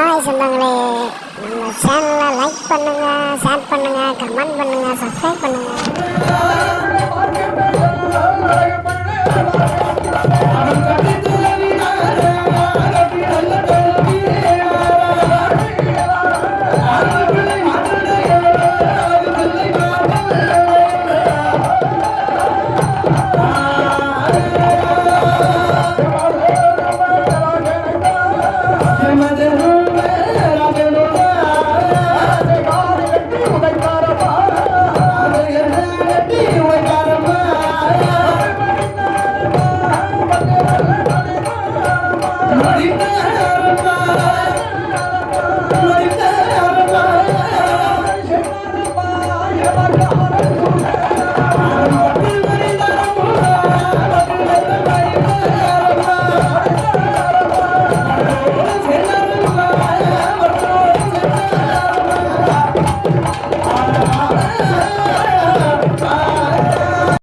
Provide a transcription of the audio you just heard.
hi சொந்தங்களே நம்ம சேனலை லைக் பண்ணுங்க ஷேர் பண்ணுங்கள் கமெண்ட் பண்ணுங்கள் சப்ஸ்கிரைப் பண்ணுங்கள் மடிந்தாரம்மா